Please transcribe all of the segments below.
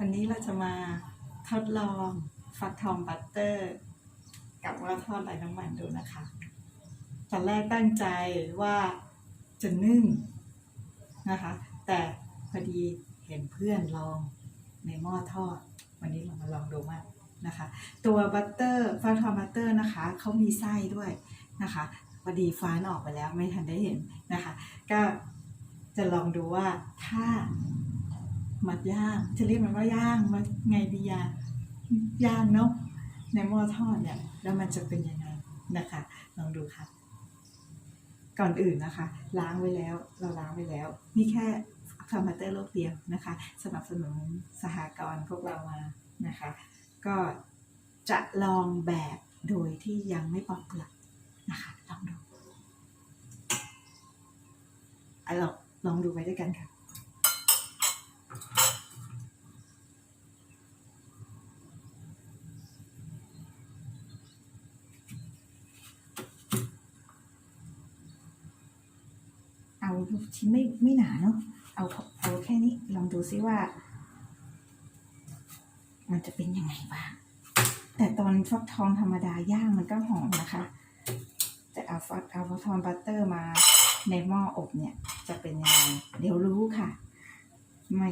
วันนี้เราจะมาทดลองฟักทองบัตเตอร์ กับว่าทอดไร้น้ำมันดูนะคะ ตอนแรกตั้งใจว่าจะนึ่งนะคะ แต่พอดีเห็นเพื่อนลองในหม้อทอด วันนี้เรามาลองดูมากนะคะ ตัวบัตเตอร์ฟักทองบัตเตอร์นะคะเขามีไส้ด้วยนะคะพอดีฟ้านออกไปแล้วไม่ทันได้เห็นนะคะ ก็จะลองดูว่าถ้า มัดย่างจะเรียกมันว่าย่างมันไงดีอะย่างเนาะในหม้อทอดเนี่ยแล้วมันจะเป็นยังไงนะคะลองดูค่ะ ก่อนอื่นนะคะ ล้างไว้แล้วเราล้างไว้แล้ว นี่แค่คอมพิวเตอร์โลกเดียวนะคะ สนับสนุนสหกรณ์พวกเรามานะคะ ก็จะลองแบบโดยที่ยังไม่ปอกเปลือกนะคะลองดูอลองลองดูไปด้วยกันค่ะ ชิ้นไม่ไม่หนาเนาะเอาเอาแค่นี้ลองดูซิว่า มันจะเป็นยังไงบ้าง แต่ตอนฟักทองธรรมดาย่างมันก็หอมนะคะ แต่เอาฟักเอาฟักทองบัตเตอร์มาในหม้ออบเนี่ย จะเป็นยังไงเดี๋ยวรู้ค่ะไม่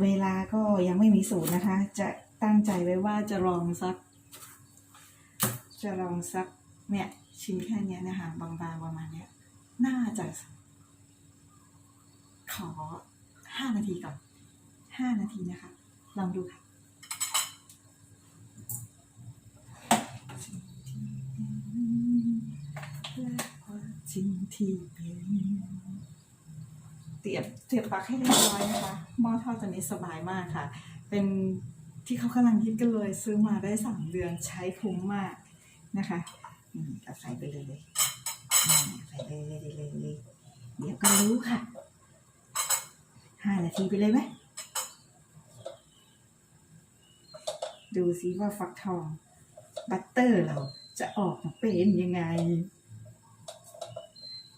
เวลาก็ยังไม่มีสูตรนะคะ จะตั้งใจไว้ว่าจะลองสัก จะลองสักเนี่ยชิ้นแค่เนี้ยนะคะ บางๆประมาณเนี้ย น่าจะ ขอห้านาทีก่อนห้านาทีนะคะ ลองดูค่ะสิ่งที่เป็นเตรียมเตรียมปลั๊กให้เรียบร้อยนะคะหม้อทอดตัวนี้สบายมากค่ะ เป็นที่เขากำลังคิดกันเลย ซื้อมาได้สามเดือนใช้คุ้มมากนะคะอืมใส่ไปเลย เลยอืมใส่เลยเลยเดี๋ยวก็รู้ค่ะห้านาทีไปเลยไหมดูซิว่าฟักทอง บัตเตอร์เราจะออกมาเป็นยังไง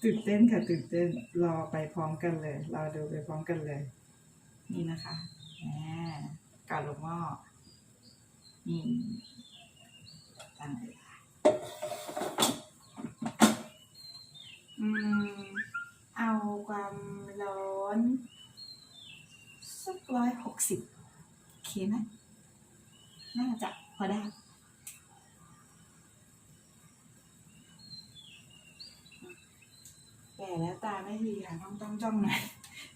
ตื่นเต้นค่ะตื่นเต้นรอไปพร้อมกันเลย รอดูไปพร้อมกันเลย นี่นะคะแหมกาลงหม้อนี่ตั้งเลยค่ะอืม เอาความร้อนสักร้อยหก สิบโอเคไหมน่าจะพอได้แก่แล้วตาไม่ดีค่ะ ต้องต้องจ้องหน่อย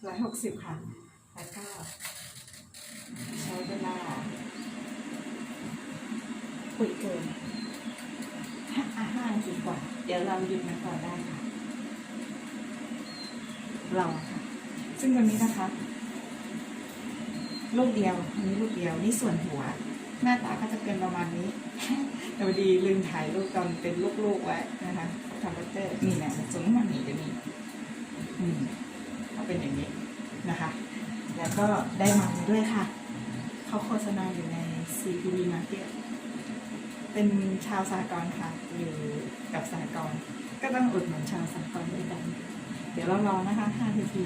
ร้อยหกสิบค่ะ แล้วก็ใช้เวลาคุยเกินห้าห้านาทีก่อนเดี๋ยวเราหยุดมันก่อนได้ค่ะรอค่ะ ซึ่งวันนี้นะคะ ลูกเดียวอันนี้ลูกเดียว นี่ส่วนหัว หน้าตาก็จะเป็นประมาณนี้แต่พอดีลืมถ่ายรูปตอนเป็นลูกๆไว้นะคะทำบัตเตอร์นี่แหละสมมติมันหนีจะมีอืมเขาเป็นอย่างนี้นะคะ แล้วก็ได้มันด้วยค่ะ เขาโฆษณาอยู่ใน CPD Market เป็นชาวสากลค่ะ อยู่กับสากลก็ต้องอุดหนุนชาวสากลด้วยกัน เดี๋ยวเรารอนะคะ5นาที